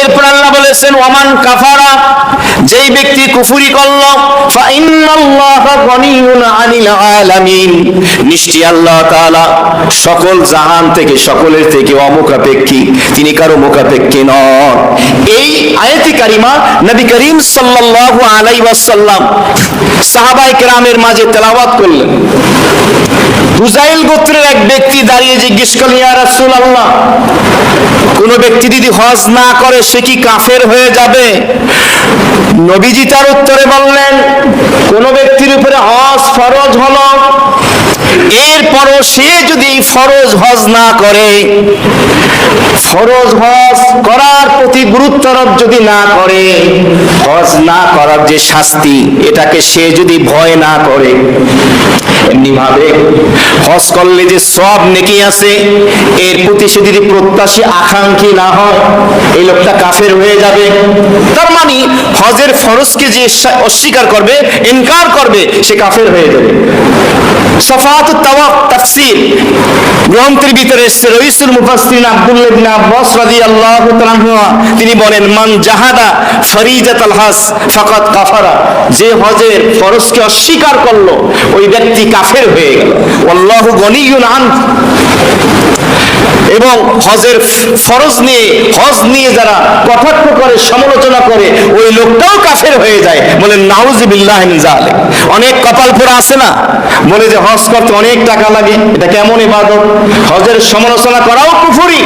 এরপর আল্লাহ বলেছেন, ওমান কাফারা, যেই ব্যক্তি কুফুরি করল আলামিন। আল্লাহ তাআলা সকল জাহান থেকে, সকলের থেকে অমুখাপেক্ষী, তিনি কারও মুখাপেক্ষী নন। এই আয়াতি কারিমা নবী করিম সাল্লাল্লাহু আলাইহি ওয়াসাল্লাম সাহাবায়ে কেরামের মাঝে তেলাওয়াত করলেন। হুজাইল গোত্রের এক ব্যক্তি দাঁড়িয়ে জিজ্ঞেস করলেন ইয়া রাসূলুল্লাহ, কোন ব্যক্তি যদি হজ না করে, সে কি কাফের হয়ে যাবে? নবীজি তার উত্তরে বললেন, কোন ব্যক্তির উপরে হজ ফরজ হলো। এরপরও সে যদি ফরজ হজ না করে, ফরজ হজ করার প্রতি গুরুত্ব আরোপ যদি না করে, হজ না করার যে শাস্তি, এটাকে সে যদি ভয় না করে। এমনি ভাবে হজ করলে যে সব নেকি আছে, এর প্রতি সে যদি প্রত্যাশী, আকাঙ্ক্ষী না হয়, এই লোকটা কাফের হয়ে যাবে। তার হজের ফরজকে যে অস্বীকার করবে, ইনকার করবে, সে কাফের হয়ে যাবে। সফাত তাওয়াফ তাফসীর গ্রন্থের ভিতরে এসেছে রইসুল মুফাসসিরিন আব্দুল্লাহ ইবনে আব্বাস রাদিয়াল্লাহু তাআলা তিনি বলেন, মান জাহাদা ফরিজাতাল হজ ফাকাত কাফারা। যে হজের ফরজকে অস্বীকার করল, ওই ব্যক্তি কাফের হয়ে গেল। আল্লাহু গনিয়ুন আন। এবং হজের ফরজ নিয়ে, হজ নিয়ে যারা কটাক্ষ করে, সমালোচনা করে, ওই লোকটাও কাফের হয়ে যায়। বলে মিন জালিক অনেক কপাল পোড়া আছে না? বলে যে, হজ করতে অনেক টাকা লাগে, এটা কেমন ইবাদত? হজের সমালোচনা করাও কুফুরি।